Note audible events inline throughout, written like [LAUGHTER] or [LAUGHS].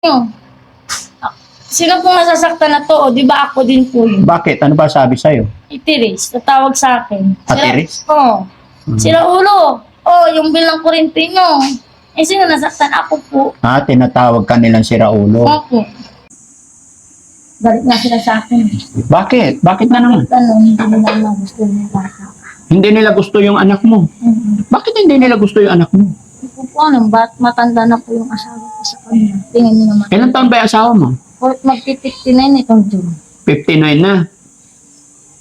Yung, ah, sino pong nasasaktan na to? O, di ba ako din po yun? Bakit? Ano ba sabi sa'yo? Itiris, tatawag sa akin. Atiris? Oo. Hmm. Sira ulo. Oh, yung bilang kurente nyo. Eh, sino nasaktan? Ako po. Ha? Tinatawag ka nilang si Raulo. Opo. Balik nga sila sa akin. Bakit? Bakit na naman? Ano, hindi nila naman gusto ng bata. Hindi nila gusto yung anak mo. Mhm. Bakit hindi nila gusto yung anak mo? Ko po alam, ba't matanda na po yung asawa ko sa kanya. Tingnan niyo naman. Ilan taon ba yung asawa mo? Na yun itong June. 59 na.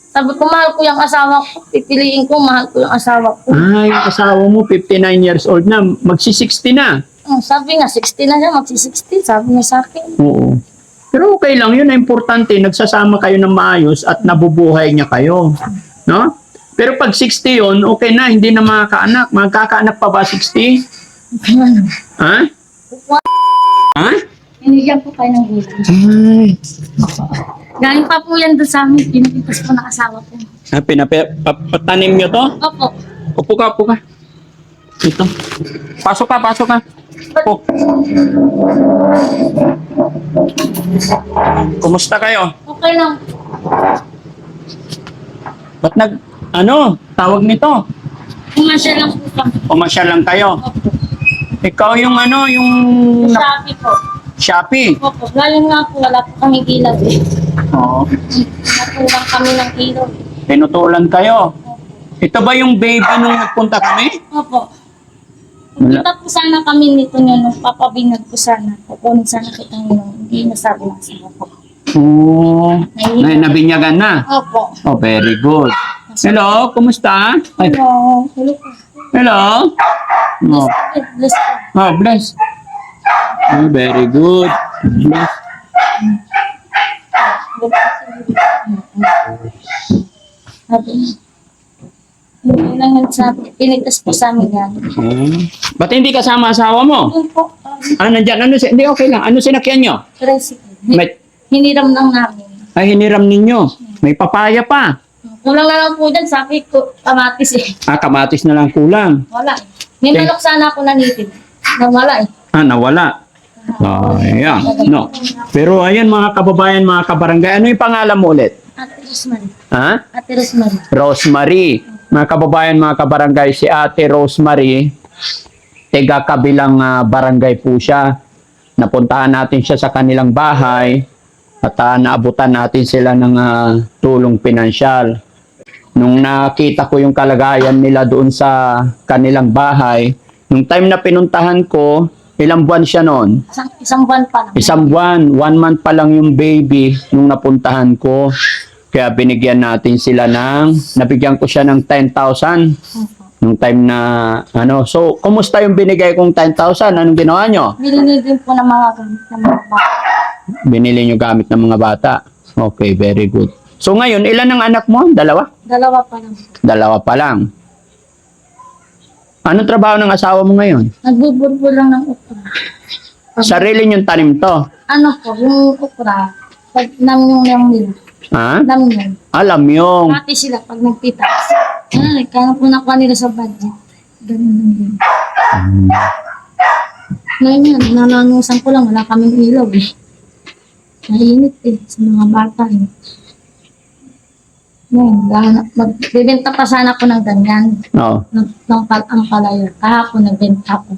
Sabi ko, mahal ko yung asawa ko. Pipiliin ko, mahal ko yung asawa ko. Ah, yung asawa mo 59 years old na. Magsi-60 na. Oh, sabi nga, 60 na siya, magsi-60. Sabi niya sa akin. Oo. Pero okay lang yun. Ang importante, nagsasama kayo ng maayos at nabubuhay niya kayo. No? Pero pag 60 yun, okay na. Hindi na makakaanak. Magkakaanak pa ba 60? Ha? Ha? Hinigyan po kayo ng gulay. Ay. Galing pa po yan doon sa amin. Pinapitas po ng asawa ko. Ah, pinapatanim nyo to? Opo. Upo ka, upo ka. Ito. Pasok ka, pasok ka. Upo. Kumusta kayo? Okay lang. Ba't nag, ano, tawag nito? Pumasya lang po kami. Pumasya lang kayo. Opo. Ikaw yung ano, yung Sabi po. Shopee. Opo. Galing nga po, wala po kami ilaw eh. Oo. Natulang kami ng ilaw. Pinutulan kayo. Ito ba yung baby nung nagpunta kami? Opo. Wala. Kita po sana kami nito niya nung papabinag ko sana. Kukunin sana kita nung hindi nasabi ng asawa ko. Oo. Na, nabinyagan na. Opo. Oh, very good. Hello, kumusta? Ay, Hello. Hello po. Hello. Oh. Bless. Oh, bless. Oh, very good. Bless. Sabi. Hindi lang yun sabi. Pinitas po sa amin yan. Oh. Ba't hindi kasama asawa mo? Yun po. Um, Ah, nandyan. Ano, si- hindi, okay lang. Ano sinakyan nyo? tricycle. May, Hiniram lang namin. ay, hiniram ninyo. May papaya pa. Kulang na lang po dyan. Sabi ko, kamatis eh. Ah, kamatis na lang kulang. Wala eh. May Okay. manok sana ako nanitid. Nawala eh. Ah, nawala. Ah, ayan. No. Pero ayan mga kababayan, mga kabarangay. Ano yung pangalan mo ulit? Ate Rosemary. Ha? Ate Rosemary. Rosemary. Mga kababayan, mga kabarangay, si Ate Rosemary, tiga kabilang ah, barangay po siya. Napuntahan natin siya sa kanilang bahay at ah, naabutan natin sila ng ah, tulong pinansyal. Nung nakita ko yung kalagayan nila doon sa kanilang bahay, nung time na pinuntahan ko, ilang buwan siya noon? Isang, isang buwan pa lang. Isang buwan, one month pa lang yung baby nung napuntahan ko. Kaya binigyan natin sila ng, nabigyan ko siya ng 10,000 Opo. nung time na, ano. So, kumusta yung binigay kong 10,000? Anong ginawa nyo? Binili din po ng mga gamit ng mga bata. Binili nyo gamit ng mga bata. Okay, very good. So, ngayon, ilan ang anak mo? Dalawa? Dalawa pa lang. Dalawa pa lang. Anong trabaho ng asawa mo ngayon? Nagbuburbo lang ng okra. Sarili nyong tanim to. Ano po, yung okra, pag namyong lang nila. Ha? Namyong. Alam yung, Pati sila pag nagpitas. Ay, kaya po nakuha nila sa budget. Ganun lang din. Ngayon yan, nanangusan ko lang, wala kaming ilaw eh. Mainit eh, sa mga bata eh. Ngayon, gahanap- magbibenta pa sana ako ng ganyan. oh, ng, ng pal ang palaya. Kahapon nagbenta ko.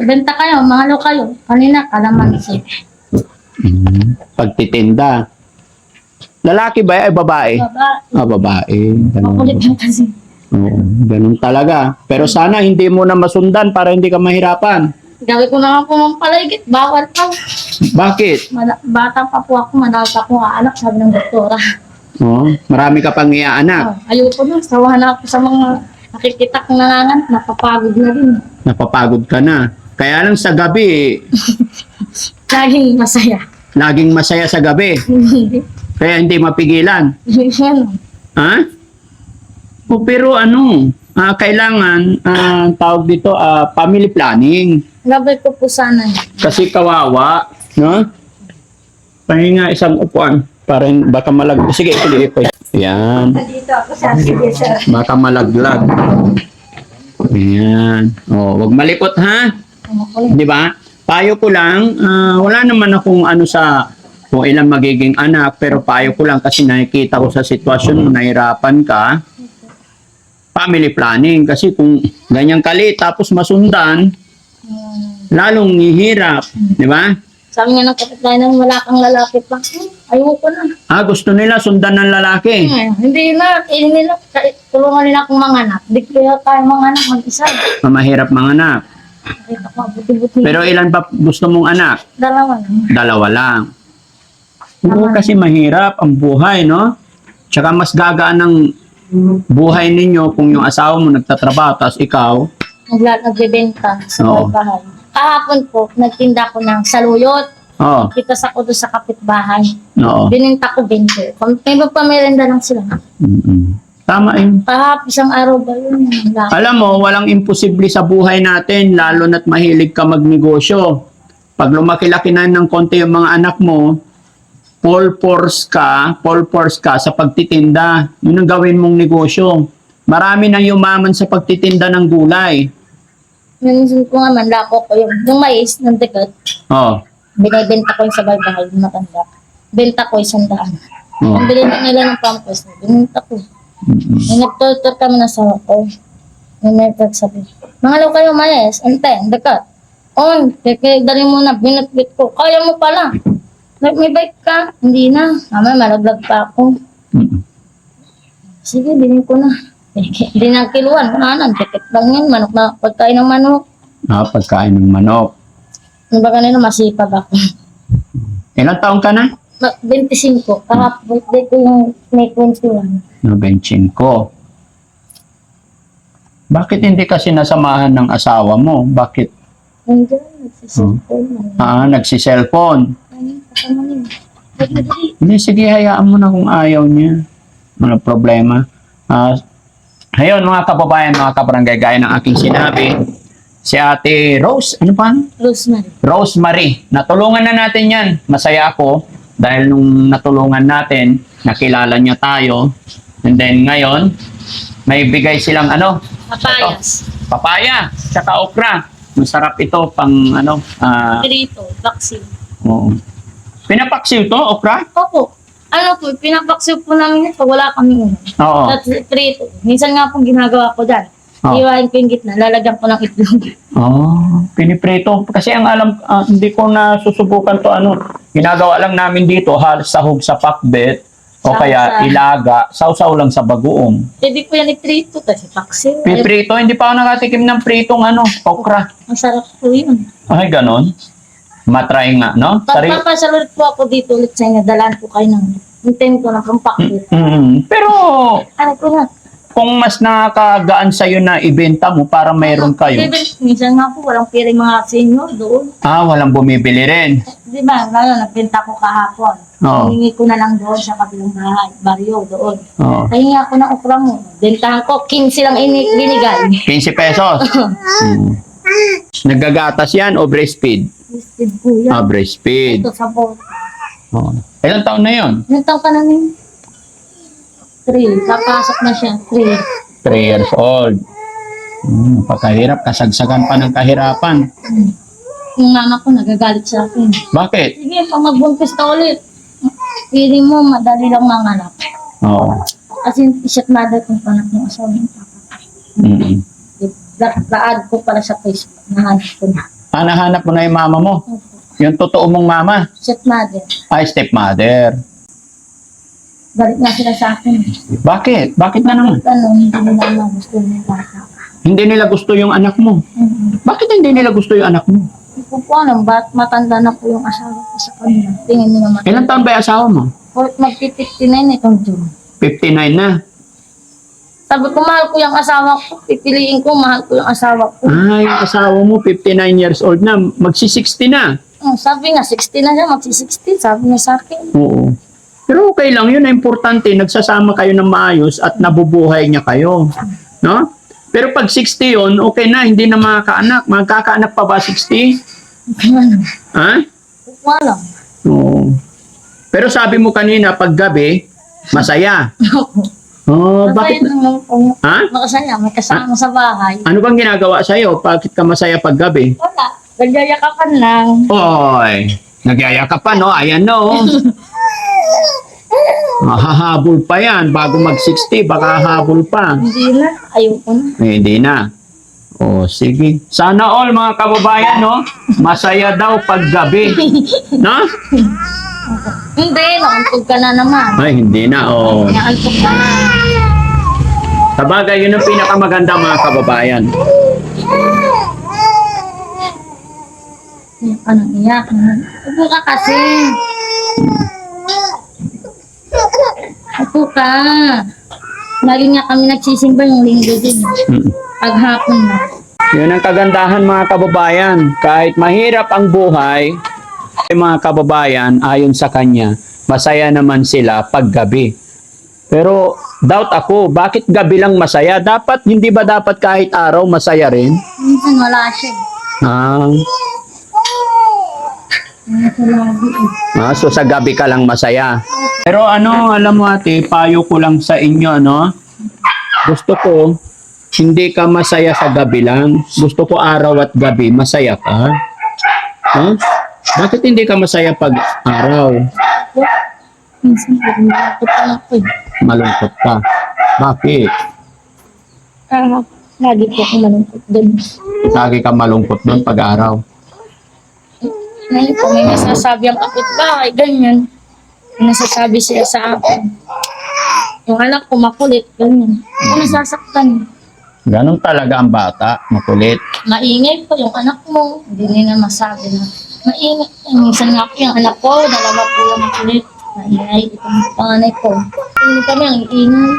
Benta kayo, mahalo kayo. Kanina, kalamansi. mm, pagtitinda. Lalaki ba ay babae? Baba, Ah, babae. Ganun. makulit lang kasi. Oo, ganun talaga. Pero sana hindi mo na masundan para hindi ka mahirapan. Gabi ko naman po ng paligid, bawal pa. Bakit? Mala- bata pa po ako, madal pa po ang anak, sabi ng doktora. Oh, marami ka pang iaanak. Oh, ayoko na, sawahan na ako sa mga nakikita kong nangangan, napapagod na rin. Napapagod ka na. Kaya lang sa gabi, [LAUGHS] Laging masaya. laging masaya sa gabi. [LAUGHS] Kaya hindi mapigilan. Yan. Ha? O pero ano, ah, kailangan, ah, tawag dito, ah, family planning. Gabi ko po sana. Kasi kawawa, no? Pahinga isang upuan. Para hin- baka malag... Sige, ituloy ko. Yan. Dito ako sa sige sir. Baka malaglag. Ayan. Oh, wag malikot ha. Di ba? payo ko lang, ah, wala naman akong ano sa kung ilan magiging anak, pero payo ko lang kasi nakikita ko sa sitwasyon mo, nahirapan ka, family planning. Kasi kung ganyan kali, tapos masundan, lalong hihirap. Di ba? Sabi nga ng kapitbahay nang wala kang lalaki pa. Ayoko na. Ah, gusto nila sundan ng lalaki. Hmm, hindi na. Eh, nila, kahit tulungan nila akong mga anak. Hindi kaya tayo mga anak mag-isa. Na mahirap mga anak. Nakita ko, buti-buti. Pero ilan pa gusto mong anak? Dalawa lang. Dalawa lang. Oo, kasi mahirap ang buhay, no? Tsaka mas gagaan ng buhay ninyo kung yung asawa mo nagtatrabaho, tapos ikaw, Nagla- nagbebenta sa Oo. bahay. Kahapon po, nagtinda ko ng saluyot. oh, Kita sa ko doon sa kapitbahay. no. Bininta ko 20. Pam- May magpamerenda lang sila. Mm-mm. Tama yun. Kahap, isang araw ba yun? Wala. Alam mo, walang imposible sa buhay natin, lalo na't mahilig ka magnegosyo. Pag lumaki-laki na ng konti yung mga anak mo, full force ka, full force ka sa pagtitinda. Yun ang gawin mong negosyo. Marami nang yumaman sa pagtitinda ng gulay. Minsan ko nga man, lako ko yung, yung mais ng tikat. Oh. Binibenta ko yung sa bahay, yung matanda. Benta ko isang daan. oh. Ang bilhin na nila ng pampers, binenta ko. May nagtutur kami na sa ko. May may sabi, mga lo kayo mayes, ante, dekat. On, kaya dali mo na, binatbit ko. Kaya mo pala. May may bike ka? Hindi na. Mamaya malaglag pa ako. Mm-mm. Sige, bilhin ko na. Hindi na kiluan. Wala na, ticket lang yan. Manok na, pagkain ng manok. Ah, pagkain ng manok. Yung ba kanina, masipag ako. [LAUGHS] Ilang taong ka na? Ma- 25. Kahap, birthday ko yung May 21. No, 25. Bakit hindi kasi nasamahan ng asawa mo? Bakit? Nandiyan, nagsisilpon. Ah, nagsi-cellphone. Ano, kasama dali. Hindi, sige, hayaan mo na kung ayaw niya. Wala problema. Ah, ayun, mga kababayan, mga kabarangay, gaya ng aking sinabi, si Ate Rose, ano pa? Rosemary. Rosemary. Natulungan na natin yan. Masaya ako dahil nung natulungan natin, nakilala niya tayo. And then ngayon, may bigay silang ano, Papayas. papaya, tsaka okra. Masarap ito pang ano, ah, Pirito. Vaccine. oo. Pinapaksiw to, okra? Opo. Ano po, pinapaksiw po namin pag wala kami uno. Oo. At prito. Minsan nga po ginagawa ko dyan. Oh. Iwain ko yung gitna, lalagyan ko ng itlog. [LAUGHS] Oh, piniprito. Kasi ang alam, ah, hindi ko na susubukan to ano. Ginagawa lang namin dito, halos sahog sa pakbet, o kaya ilaga, sausaw lang sa bagoong. Pwede po yan iprito, kasi paksiw. Piprito, hindi pa ako nakatikim ng pritong ano, okra. masarap po yun. Ay, ganon. Matry nga, no? Sari- Pagpapasalulit po ako dito ulit sa inyo, dalaan po kayo ng hintayin ko ng pampakit. Mm, pero Ano po na? kung mas nakakagaan sa'yo na ibenta mo para mayroon kayo, Even, minsan nga po, walang piring mga senior doon. ah, walang bumibili rin. Di ba, lalo, nagbenta ko kahapon. Oo. Hiningi ko na lang doon sa kabilang bahay, baryo doon. Oh. Pahingi ako ng okra mo. Bentahan ko, 15 lang ini binigay. 15 pesos. [LAUGHS] Mm. Nagagatas yan o breastfeed? Listed po yan. Ah, breastfeed. Ito sa boat. Oh. Ilang taon na yon? Ilang taon ka na niyo? Three. Papasok na siya. Three. 3 years old. Hmm, pagkahirap, kasagsagan pa ng kahirapan. Hmm. Yung mama ko nagagalit sa akin. Bakit? Sige, pag magbuntis ka ulit. Pili mo, madali lang manganak. Oo. Kasi isip mother kong panak ng asawa ng papa. Mm. La- La-add ko pala sa Facebook. Nahanap ko na. Ah, nahanap mo na yung mama mo. Yung totoo mong mama. Isip mother. Ay, stepmother. Balik nga sila sa akin. Bakit? Bakit na naman? Ano, hindi nila gusto ng bata. Hindi nila gusto yung anak mo. Mm-hmm. Bakit hindi nila gusto yung anak mo? Hindi ko po alam, ba't matanda na po yung asawa ko sa kanila. Tingin nyo naman. Ilan taon ba yung asawa mo? Kahit magti-59 itong June. 59 na. Sabi ko, mahal ko yung asawa ko. Pipiliin ko, mahal ko yung asawa ko. Ah, yung asawa mo 59 years old na. Magsi-60 na. Oh, sabi nga, 60 na siya, magsi-60. Sabi niya sa akin. Oo. Pero okay lang yun. Ang importante, nagsasama kayo ng maayos at nabubuhay niya kayo. No? Pero pag 60 yun, okay na. Hindi na makakaanak. Magkakaanak pa ba 60? Ano? Ha? Alam. Oo. Pero sabi mo kanina, pag gabi, masaya. [LAUGHS] Oh, bakit? Bakit? Makasaya. Ha? Makasaya, may kasama sa bahay. Ano bang ginagawa sa'yo? Bakit ka masaya pag gabi? Wala. Nagyayakapan lang. Oy, nagyaya ka pa, no? Ayan, no? [LAUGHS] Mahahabol pa yan. Bago mag-60, baka habol pa. Hindi na. Ayoko na. Eh, Hindi na. O, sige. Sana all mga kababayan, no? Masaya daw pag gabi. [LAUGHS] No? Hindi, naantog ka na naman. Ay, hindi na. O. Naantog ka na. Sabagay, yun ang pinakamaganda mga kababayan. Iyak ka nang iyak. Upo ka kasi. Upo ka. Lagi nga kami nagsisimba yung linggo din. Mm. Paghapon na. Yun ang kagandahan mga kababayan. Kahit mahirap ang buhay, ay mga kababayan, ayon sa kanya, masaya naman sila pag gabi. Pero doubt ako, bakit gabi lang masaya? Dapat, hindi ba dapat kahit araw masaya rin? Minsan wala siya. Ah, ah, so sa gabi ka lang masaya. Pero ano, alam mo ate, payo ko lang sa inyo, no? Gusto ko, hindi ka masaya sa gabi lang. Gusto ko araw at gabi, masaya ka. Huh? Bakit hindi ka masaya pag araw? Minsan nalulungkot pa ako eh. Malungkot ka. Bakit? Ah, lagi po ako malungkot din. Lagi ka malungkot doon pag araw. Ngayon po may nasasabi ang kapitbahay, ganyan. May nasasabi siya sa akin. Yung anak ko makulit, ganyan. Ako nasasaktan. Ganon talaga ang bata, makulit. Maingay po yung anak mo. Hindi nila masabi na. Maingay. Eh, minsan nga po yung anak ko, dalawa po yung makulit. Maingay. Itong panganay ko. Hindi kami ang ingay.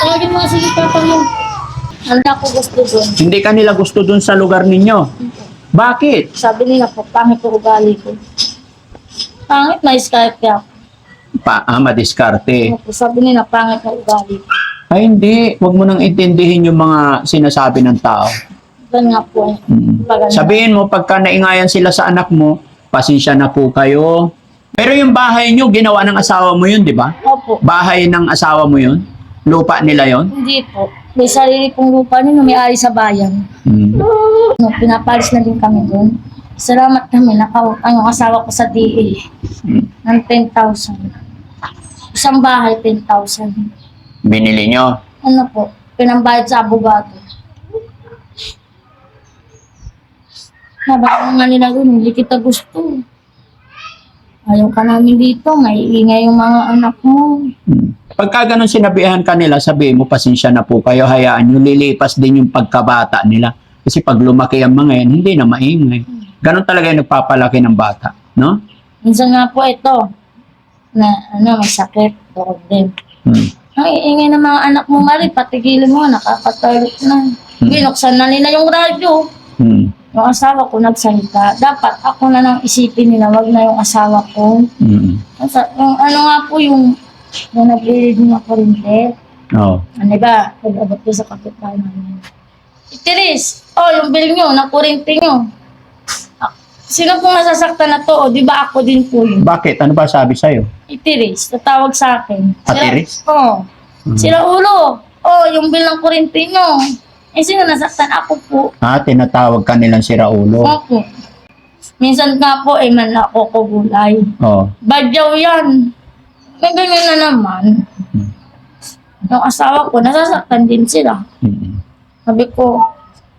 Sabi mo, sige papa mo. Ano na ako gusto doon? Hindi ka nila gusto doon sa lugar ninyo. Bakit? Sabi nila po, pangit ko ugali ko. Pangit na iskart ako. Pa, ah, madiskarte. Opo, Sabi nila, pangit na ugali ko. Ay hindi, wag mo nang intindihin yung mga sinasabi ng tao. Ganun nga po. Mm. Pag Sabihin mo, pagka naingayan sila sa anak mo, pasensya na po kayo. Pero yung bahay nyo, ginawa ng asawa mo yun, di ba? Opo. Bahay ng asawa mo yun? Lupa nila yon? Hindi po. May sarili pong lupa nun, may ari sa bayan. Mm. No, pinapalis na din kami doon. Salamat kami, nakautang yung asawa ko sa DA Mm. ng 10,000. Isang bahay, 10,000. Binili nyo. Ano po, pinambayad sa abogado. Nabaka nga nila doon, hindi kita gusto. Ayaw ka namin dito, may ingay yung mga anak mo. Mm. Pagka ganun sinabihan ka nila, sabihin mo, pasensya na po kayo, hayaan nyo, lilipas din yung pagkabata nila. Kasi pag lumaki ang mga yan, hindi na maingay. Ganon talaga yung nagpapalaki ng bata. No? Minsan nga po ito, na ano, masakit, doon din. Mm. Ang iingay ng mga anak mo, Mari, patigilin mo, nakakatulog na. Binuksan na nila yung radyo. Mm. Yung asawa ko nagsalita. Dapat ako na nang isipin nila, wag na yung asawa ko. Mm. Sa- Yung ano nga po yung, yung nag-reading ng kurente. Oh. Ano ba? Pag-abot ko sa kapitbahay namin. Itiris, oh, yung bill nyo, ng kurente nyo. Ah, Sino pong nasasaktan na to? O, di ba ako din po yun? Bakit? Ano ba sabi sa'yo? Itiris, tatawag sa akin. Atiris? Oo. Mhm. Sila ulo. Oh, yung bill ng kurente nyo. Eh, sino nasaktan? Ako po. Ha? Tinatawag ka nilang si Raulo. Opo. Minsan nga po, eh, man ako ko gulay. Oh. Badyaw yan. May ganyan na naman. Hmm. Yung asawa ko, nasasaktan din sila. Mm. Sabi ko,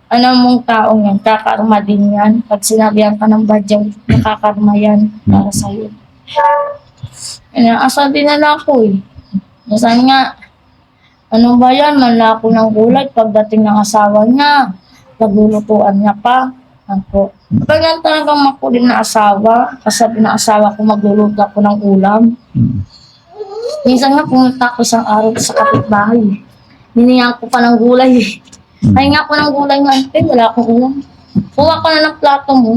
ano mong taong yan, kakarma din yan. Pag sinabihan ka ng badyaw, nakakarma yan para sa'yo. Inaasal din na ako eh. Minsan nga, ano ba yan, manlako ng gulay pagdating ng asawa niya. Paglulutuan niya pa. Ako. Kapag yan talagang makulit na asawa, kasabi ng asawa ko magluluto ako ng ulam. Mm. Minsan nga pumunta ako isang araw sa kapitbahay. Biniyan ko pa ng gulay. Mm. Ay nga ako ng gulay nga, ante, wala akong ulam. Kuha ka na ng plato mo.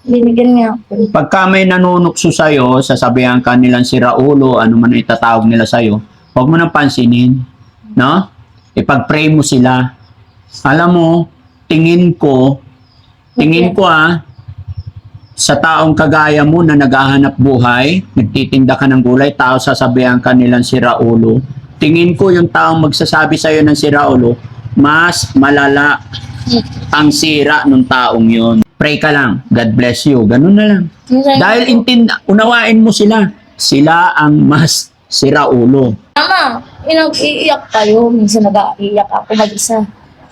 Binigyan niya ako. Pagka may nanunukso sa'yo, sasabihan ka nilang si Raulo, ano man itatawag nila sa'yo, huwag mo nang pansinin. No? Ipag-pray mo sila. Alam mo, tingin ko, tingin ko ah, sa taong kagaya mo na naghahanap buhay, nagtitinda ka ng gulay, tao sasabihan ka nilang si Raulo. Tingin ko yung taong magsasabi sa'yo ng si Raulo, mas malala ang sira ng taong yon. Pray ka lang. God bless you. Ganun na lang. Dahil intind unawain mo sila. Sila ang mas sira ulo. Mama, inag-iiyak kayo. Minsan nag-iiyak ako mag-isa.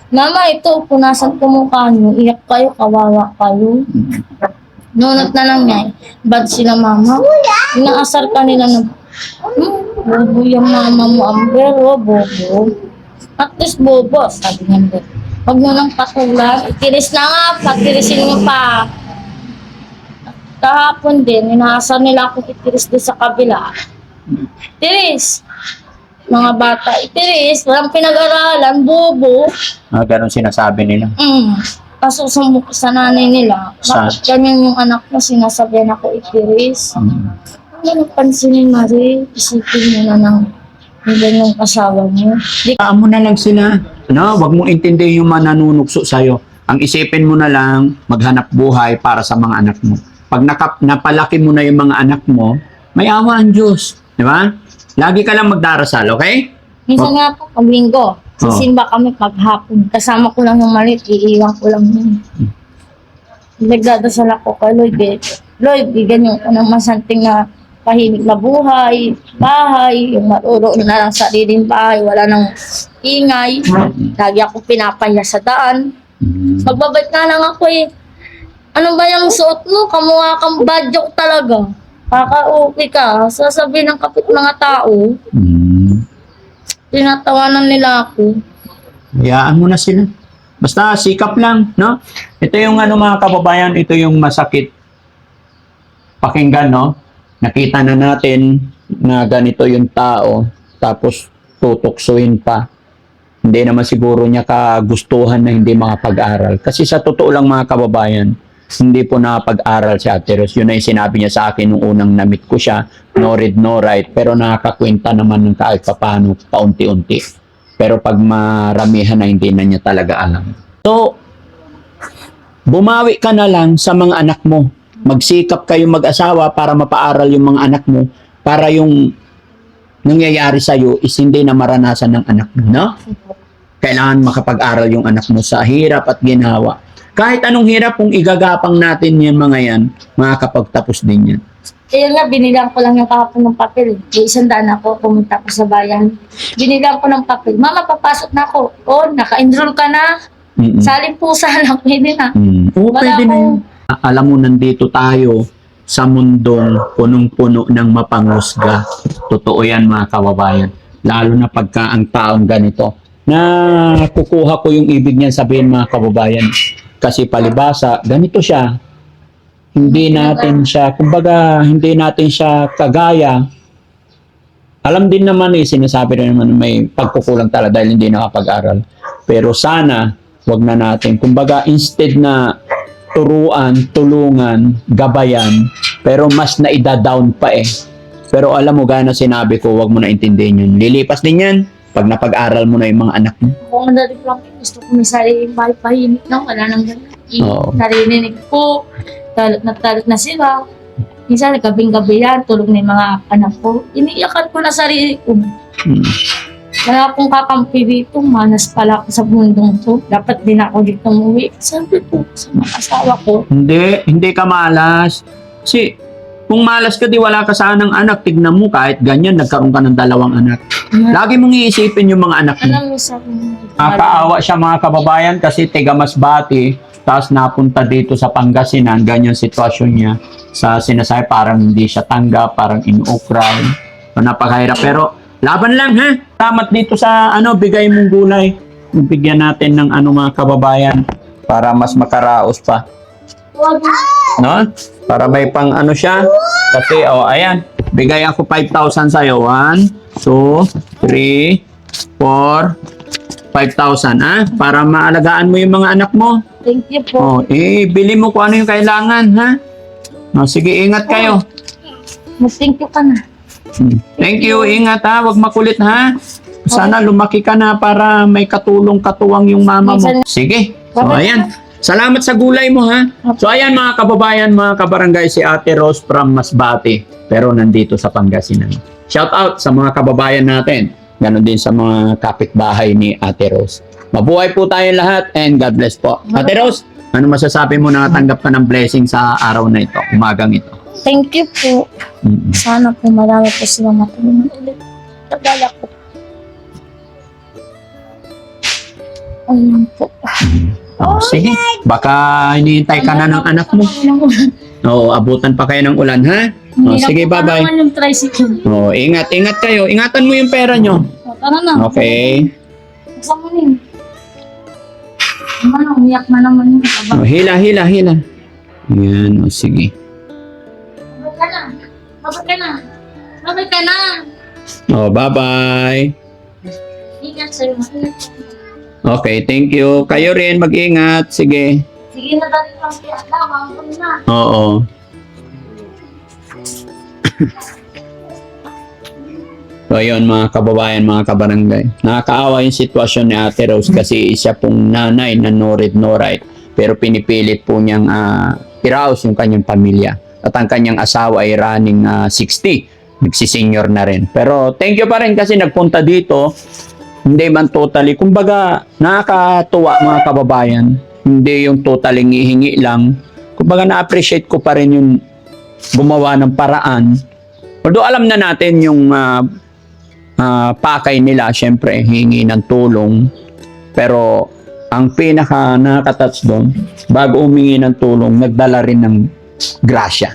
Mama, ito, punasan ko mukha niyo. Iyak kayo, kawawa kayo. Nunot na lang niya. Bad sila, mama. Inaasar ka nila ng, hmm, bobo yung mama mo, Amber. Oh, bobo. At least bobo, sabi niya, Amber. Huwag mo nang patulan. Itiris na nga, patirisin mo pa. Kahapon din, inaasar nila akong itiris doon sa kabila. Tiris. Mga bata, itiris. Walang pinag-aralan, bobo. Ah, ganun sinasabi nila. Mm. Kaso sumuk sa nanay nila. Sa- Bakit ganyan yung anak mo, sinasabihan ako itiris. Mm. Ano pansinin, Marie? Isipin mo na ng hindi yung kasawa mo. Di Taan mo na lang sila. No, wag mong intindihin yung mananunukso sa'yo. Ang isipin mo na lang, maghanap buhay para sa mga anak mo. Pag nakap, napalaki mo na yung mga anak mo, may awa ang Diyos. Di ba? Lagi ka lang magdarasal, okay? Minsan nga po, pag linggo, Oh. sisimba kami paghapon. Kasama ko lang yung maliit, iiwan ko lang yun. Nagdadasal ako kay Lloyd eh. Lloyd, bigyan yung unang masanting na pahimik na buhay, bahay, yung maruro na lang sariling bahay, wala nang ingay. Lagi ako pinapahiya sa daan. Magbabait na lang ako eh. Ano ba yung suot mo? Kamukha kang badyok talaga. Kaka-okay ka. Sasabihin ng kapit mga tao, Mm. tinatawanan nila ako. Hayaan mo na sila. Basta sikap lang, no? Ito yung ano mga kababayan, ito yung masakit pakinggan, no? Nakita na natin na ganito yung tao, tapos tutuksuin pa. Hindi naman siguro niya kagustuhan na hindi makapag-aral. Kasi sa totoo lang mga kababayan, hindi po nakapag-aral si Ate Ros. Yun yung sinabi niya sa akin nung unang namit ko siya. No read, no write. Pero nakakakwenta naman ng kahit papano, paunti-unti. Pero pag maramihan na hindi na niya talaga alam. So, bumawi ka na lang sa mga anak mo. Magsikap kayo mag-asawa para mapaaral yung mga anak mo. Para yung nangyayari sa'yo is hindi na maranasan ng anak mo, no? Kailangan makapag-aral yung anak mo sa hirap at ginawa. Kahit anong hirap kung igagapang natin yan mga yan, makakapagtapos din yan. Kaya nga, binilang ko lang yung kahapon ng papel. May isang daan ako, pumunta ko sa bayan. Binilang ko ng papel. Mama, papasok na ako. Oh, naka-enroll ka na. Mm-mm. Saling pusa [LAUGHS] lang, pwede na. Mm. Oo, Wala pwede na akong- yun. Alam mo, nandito tayo sa mundong punong-puno ng mapangusga. Totoo yan, mga kababayan. Lalo na pagka ang taong ganito. Na kukuha ko yung ibig niyan sabihin, mga kababayan. Kasi palibasa, ganito siya. Hindi natin siya, kumbaga, hindi natin siya kagaya. Alam din naman eh, sinasabi rin naman may pagkukulang talaga dahil hindi nakapag-aral. Pero sana, wag na natin. Kumbaga, instead na turuan, tulungan, gabayan, pero mas naida-down pa eh. Pero alam mo, gana sinabi ko, wag mo na intindihin yun. Lilipas din yan pag napag-aral mo na yung mga anak mo. Kung ano rin lang, gusto ko may sariling bahay pahimik na, wala nang ganun. Oo. Narinig ko, talot na talot na sila. Minsan, gabing-gabi yan, tulog na yung mga anak ko. Iniiyakan ko na sarili ko. Hmm. Wala akong kakampi dito, manas pala ako sa mundong to. Dapat din ako dito umuwi. Sabi ko sa mga asawa ko, Hindi, hindi ka malas. Kasi, kung malas ka, di wala ka sanang anak. Tignan mo, kahit ganyan, nagkaroon ka ng dalawang anak. Lagi mong iisipin yung mga anak mo. alam mo sa Nakakaawa siya mga kababayan kasi tiga Masbati, tapos napunta dito sa Pangasinan, ganyan sitwasyon niya. Sa sinasabi parang hindi siya tanggap, parang inuukray. So, napakahirap. Pero laban lang ha. Salamat dito sa ano, bigay mong gulay. Bigyan natin ng ano mga kababayan para mas makaraos pa. No? Para may pang ano siya. Kasi, oh, ayan. Bigay ako 5,000 sa'yo. 1, 2, 3, 4, 5,000, ha? Para maalagaan mo yung mga anak mo. Thank you po. Oh, eh, bili mo kung ano yung kailangan, ha? Oh, sige, ingat kayo. Mag-thank you ka na. Hmm. Thank you, ingat ha. Huwag makulit, ha? Sana lumaki ka na para may katulong katuwang yung mama mo. Sige. So, ayan. Salamat sa gulay mo, ha? So, ayan mga kababayan, mga kabarangay, si Ate Rose from Masbate. Pero nandito sa Pangasinan. Shout out sa mga kababayan natin. Ganon din sa mga kapitbahay ni Ate Rose. Mabuhay po tayo lahat and God bless po. Ate Rose, ano masasabi mo na natanggap ka ng blessing sa araw na ito, umagang ito? Thank you po. Mm-mm. Sana po marami po silang matulungan ulit. Tagala po. Ayun po. Oh, sige. Baka hinihintay ka na ng anak mo. Oo, abutan pa kayo ng ulan, ha? Oh, sige, bye-bye. Naman yung tricycle. Oh, ingat, ingat kayo. Ingatan mo yung pera nyo. O, tara na. Okay. Saan mo na yun? Ano, umiyak na naman yun. Oh, hila, hila, hila. Yan, oh, sige. babay ka na. Babay ka na. Babay ka na. Oh, bye-bye. Ingat sa'yo. Ingat. Okay, thank you. Kayo rin, mag-ingat. Sige. Sige na dali lang si Ada. Mamapun na. Oo. So, yun mga kababayan, mga kabarangay. Nakakaawa yung sitwasyon ni Ate Rose kasi siya pong nanay na no read, no right. Pero pinipilit po niyang uh, iraos yung kanyang pamilya. At ang kanyang asawa ay running ah, 60. Nagsisenior na rin. Pero thank you pa rin kasi nagpunta dito. Hindi man totally. Kumbaga, nakakatuwa mga kababayan. Hindi yung totally hihingi lang. Kumbaga, na-appreciate ko pa rin yung gumawa ng paraan. Although alam na natin yung ah, ah, pakay nila, syempre, hingi ng tulong. Pero ang pinaka nakaka-touch doon, bago humingi ng tulong, nagdala rin ng grasya.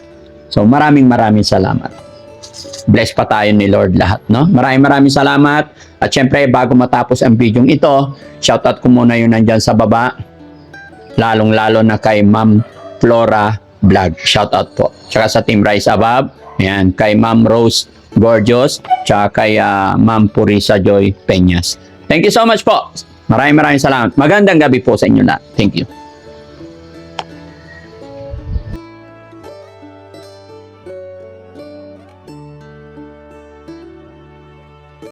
So maraming maraming salamat. Bless pa tayo ni Lord lahat, no? Maraming maraming salamat. At syempre, bago matapos ang video ito, shoutout ko muna yun nandyan sa baba. Lalong-lalo na kay Ma'am Flora Vlog. Shoutout po. Tsaka sa Team Rise Above. Ayan, kay Ma'am Rose Gorgeous. Tsaka kay ah, Ma'am Purisa Joy Peñas. Thank you so much po. Maraming maraming salamat. Magandang gabi po sa inyo lahat. Thank you.